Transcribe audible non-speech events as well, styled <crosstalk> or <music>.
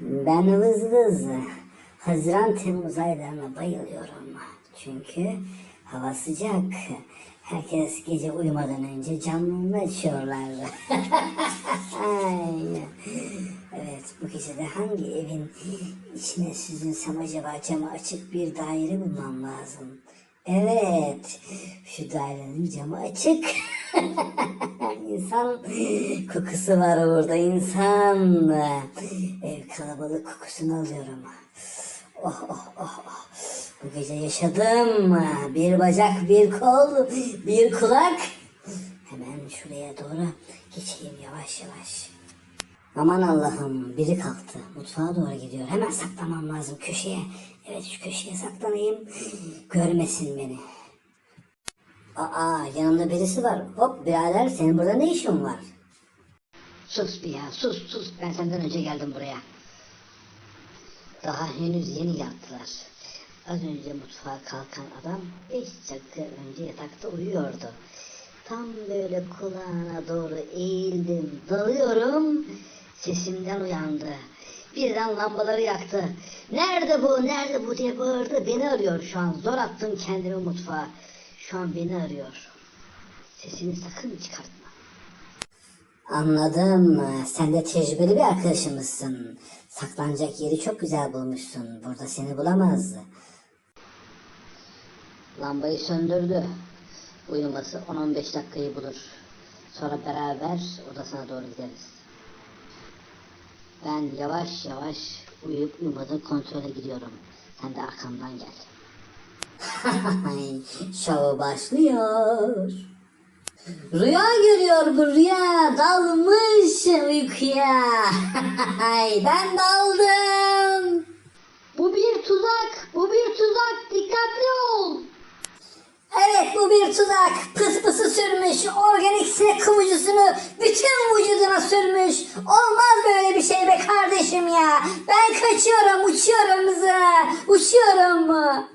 Ben vız vız Haziran Temmuz aylarına bayılıyorum. Çünkü hava sıcak. Herkes gece uyumadan önce camlarını açıyorlar. <laughs> Evet bu gece de hangi evin içine süzülsem acaba camı açık bir daire bulmam lazım. Evet şu dairenin camı açık. <laughs> İnsan <gasps> kokusu var orada insan. Ev kalabalık kokusunu alıyorum. Oh oh oh oh. Bu gece yaşadım. Bir bacak, bir kol, bir kulak. Hemen şuraya doğru geçeyim yavaş yavaş. Aman Allah'ım biri kalktı. Mutfağa doğru gidiyor. Hemen saklamam lazım köşeye. Evet şu köşeye saklanayım. <gasps> Görmesin beni. Aa yanımda birisi var. Hop birader senin burada ne işin var? Sus bir ya sus sus ben senden önce geldim buraya. Daha henüz yeni yattılar. Az önce mutfağa kalkan adam beş dakika önce yatakta uyuyordu. Tam böyle kulağına doğru eğildim, dalıyorum. Sesimden uyandı. Birden lambaları yaktı. Nerede bu, nerede bu diye bağırdı. Beni arıyor şu an. Zor attım kendimi mutfağa. Şu an beni arıyor. Sesini sakın çıkartma. Anladım. Sen de tecrübeli bir arkadaşımızsın. Saklanacak yeri çok güzel bulmuşsun. Burada seni bulamaz. Lambayı söndürdü. Uyuması 10-15 dakikayı bulur. Sonra beraber odasına doğru gideriz. Ben yavaş yavaş uyuyup uyumadığını kontrole gidiyorum. Sen de arkamdan gel. Şov başlıyor. Rüya görüyor bu rüya. Dalmış uykuya. <laughs> ben daldım. Bu bir tuzak, bu bir tuzak. Dikkatli ol. Evet bu bir tuzak. Pıs pısı sürmüş. Organik sinek kıvıcısını bütün vücuduna sürmüş. Olmaz böyle bir şey be kardeşim ya. Ben kaçıyorum uçuyorum hızı. Uçuyorum.